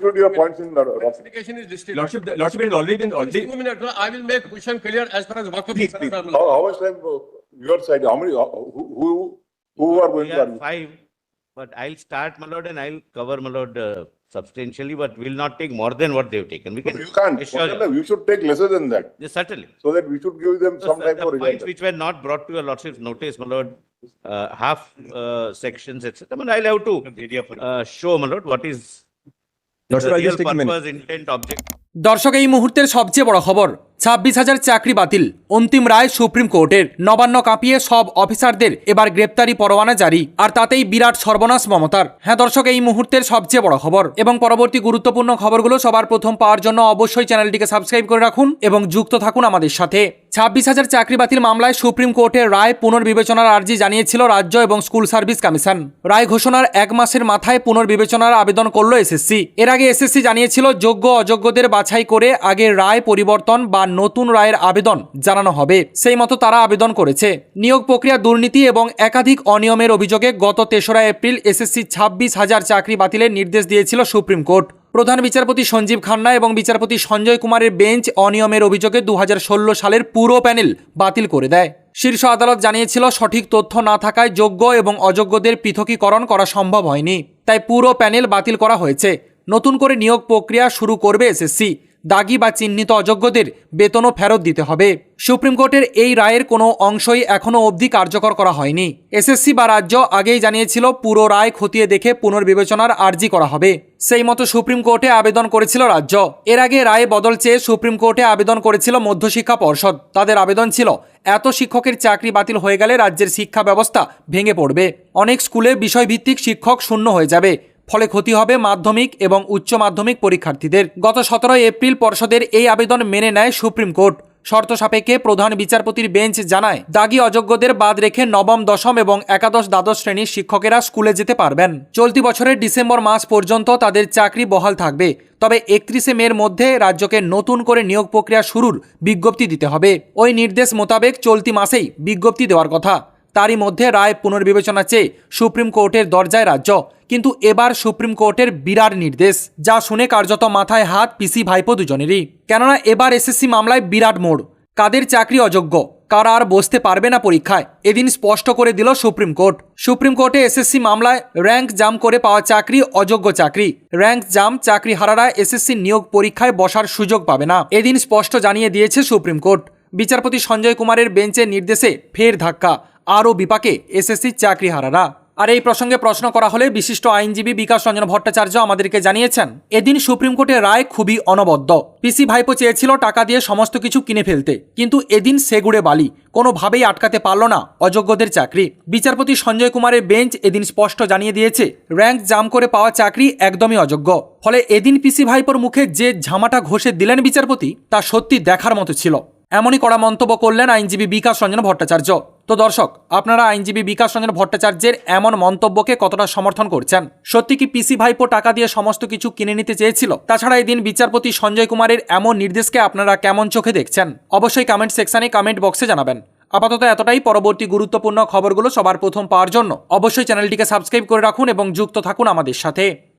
include your points in the. Application is listed. Lordship, the Lordship has already been, already, Two minutes, I will make question clear as far as Waqf is concerned. How, how much time, uh, your side, how many, uh, who, who, who are going We to are argue? five, but I'll start, my lord, and I'll cover, my lord, uh, substantially, but we'll not take more than what they've taken. We can. You can't, assure you. you should take lesser than that, Yes, Certainly. so that we should give them So, some sir, time The for points result. which were not brought to your lordship's notice, my lord, uh, half, uh, sections, etc. cetera, but I'll have to, uh, show, my lord, what is দর্শক এই মুহূর্তের সবচেয়ে বড় খবর ছাব্বিশ হাজার চাকরি বাতিল অন্তিম রায় সুপ্রিম কোর্টের নবান্ন কাঁপিয়ে সব অফিসারদের এবার গ্রেপ্তারি পরোয়ানা জারি আর তাতেই বিরাট সর্বনাশ মমতার। হ্যাঁ দর্শক এই মুহূর্তের সবচেয়ে বড় খবর এবং পরবর্তী গুরুত্বপূর্ণ খবরগুলো সবার প্রথম পাওয়ার জন্য অবশ্যই চ্যানেলটিকে সাবস্ক্রাইব করে রাখুন এবং যুক্ত থাকুন আমাদের সাথে। ছাব্বিশ হাজার চাকরি বাতিল মামলায় সুপ্রিম কোর্টের রায় পুনর্বিবেচনার আর্জি জানিয়েছিল রাজ্য এবং স্কুল সার্ভিস কমিশন। রায় ঘোষণার এক মাসের মাথায় পুনর্বিবেচনার আবেদন করল এসএসসি। এর আগে এসএসসি জানিয়েছিল যোগ্য অযোগ্যদের বাছাই করে আগে রায় পরিবর্তন বা নতুন রায়ের আবেদন জানানো হবে। সেই মতো তারা আবেদন করেছে। নিয়োগ প্রক্রিয়া দুর্নীতি এবং একাধিক অনিয়মের অভিযোগে গত তেসরা এপ্রিল এসএসসি ছাব্বিশ হাজার চাকরি বাতিলের নির্দেশ দিয়েছিল সুপ্রিম কোর্ট। প্রধান বিচারপতি সঞ্জীব খান্না এবং বিচারপতি সঞ্জয় কুমারের বেঞ্চ অনিয়মের অভিযোগে দু হাজার ষোলো সালের পুরো প্যানেল বাতিল করে দেয়। শীর্ষ আদালত জানিয়েছিল, সঠিক তথ্য না থাকায় যোগ্য এবং অযোগ্যদের পৃথকীকরণ করা সম্ভব হয়নি। তাই পুরো প্যানেল বাতিল করা হয়েছে। নতুন করে নিয়োগ প্রক্রিয়া শুরু করবে এসএসসি। দাগি বা চিহ্নিত অযোগ্যদের বেতনও ফেরত দিতে হবে। সুপ্রিম কোর্টের এই রায়ের কোনো অংশই এখনও অবধি কার্যকর করা হয়নি। এসএসসি বা রাজ্য আগেই জানিয়েছিল, পুরো রায় খতিয়ে দেখে পুনর্বিবেচনার আর্জি করা হবে। সেই মতো সুপ্রিম কোর্টে আবেদন করেছিল রাজ্য। এর আগে রায় বদল চেয়ে সুপ্রিম কোর্টে আবেদন করেছিল মধ্যশিক্ষা পর্ষদ। তাদের আবেদন ছিল, এত শিক্ষকের চাকরি বাতিল হয়ে গেলে রাজ্যের শিক্ষা ব্যবস্থা ভেঙে পড়বে। অনেক স্কুলে বিষয়ভিত্তিক শিক্ষক শূন্য হয়ে যাবে। ফলে ক্ষতি হবে মাধ্যমিক এবং উচ্চ মাধ্যমিক পরীক্ষার্থীদের। গত সতেরোই এপ্রিল পর্ষদের এই আবেদন মেনে নেয় সুপ্রিম কোর্ট। শর্ত সাপেক্ষে প্রধান বিচারপতির বেঞ্চ জানায়, দাগি অযোগ্যদের বাদ রেখে নবম, দশম এবং একাদশ দ্বাদশ শ্রেণির শিক্ষকেরা স্কুলে যেতে পারবেন। চলতি বছরের ডিসেম্বর মাস পর্যন্ত তাদের চাকরি বহাল থাকবে। তবে একত্রিশে মের মধ্যে রাজ্যকে নতুন করে নিয়োগ প্রক্রিয়া শুরুর বিজ্ঞপ্তি দিতে হবে। ওই নির্দেশ মোতাবেক চলতি মাসেই বিজ্ঞপ্তি দেওয়ার কথা। তারই মধ্যে রায় পুনর্বিবেচনা চেয়ে সুপ্রিম কোর্টের দরজায় রাজ্য। কিন্তু এবার সুপ্রিম কোর্টের বিরাট নির্দেশ, যা শুনে কার্যত মাথায় হাত পিসি ভাইপো দুজনেরই। কেননা এবার এসএসসি মামলায় বিরাট মোড়। কাদের চাকরি অযোগ্য? কারা আর বসতে পারবে না পরীক্ষায়? এদিন স্পষ্ট করে দিল সুপ্রিম কোর্ট। সুপ্রিম কোর্টে এসএসসি মামলায় র্যাঙ্ক জাম করে পাওয়া চাকরি অযোগ্য চাকরি। র্যাঙ্ক জাম চাকরি হারারা এসএসসি নিয়োগ পরীক্ষায় বসার সুযোগ পাবে না। এদিন স্পষ্ট জানিয়ে দিয়েছে সুপ্রিম কোর্ট। বিচারপতি সঞ্জয় কুমারের বেঞ্চের নির্দেশে ফের ধাক্কা। আরও বিপাকে এসএসসি চাকরি হারারা আর এই প্রসঙ্গে প্রশ্ন করা হলে বিশিষ্ট আইনজীবী বিকাশ রঞ্জন ভট্টাচার্য আমাদেরকে জানিয়েছেন, এদিন সুপ্রিম কোর্টের রায় খুবই অনবদ্য। পিসি ভাইপো চেয়েছিল টাকা দিয়ে সমস্ত কিছু কিনে ফেলতে, কিন্তু এদিন সেগুড়ে বালি, কোনোভাবেই আটকাতে পারল না অযোগ্যদের চাকরি। বিচারপতি সঞ্জয় কুমারের বেঞ্চ এদিন স্পষ্ট জানিয়ে দিয়েছে, র্যাঙ্ক জাম করে পাওয়া চাকরি একদমই অযোগ্য। ফলে এদিন পিসি ভাইপোর মুখে যে ঝামাটা ঘষে দিলেন বিচারপতি, তা সত্যি দেখার মতো ছিল। এমনই কড়া মন্তব্য করলেন আইনজীবী বিকাশ রঞ্জন ভট্টাচার্য। তো দর্শক, আপনারা আইনজীবী বিকাশ রঞ্জন ভট্টাচার্যের এমন মন্তব্যকে কতটা সমর্থন করছেন? সত্যি কি পিসি ভাইপো টাকা দিয়ে সমস্ত কিছু কিনে নিতে চেয়েছিল? তাছাড়া এদিন বিচারপতি সঞ্জয় কুমারের এমন নির্দেশকে আপনারা কেমন চোখে দেখছেন? অবশ্যই কমেন্ট সেকশনে কমেন্ট বক্সে জানাবেন। আপাতত এতটাই, পরবর্তী গুরুত্বপূর্ণ খবরগুলো সবার প্রথম পাওয়ার জন্য অবশ্যই চ্যানেলটিকে সাবস্ক্রাইব করে রাখুন এবং যুক্ত থাকুন আমাদের সাথে।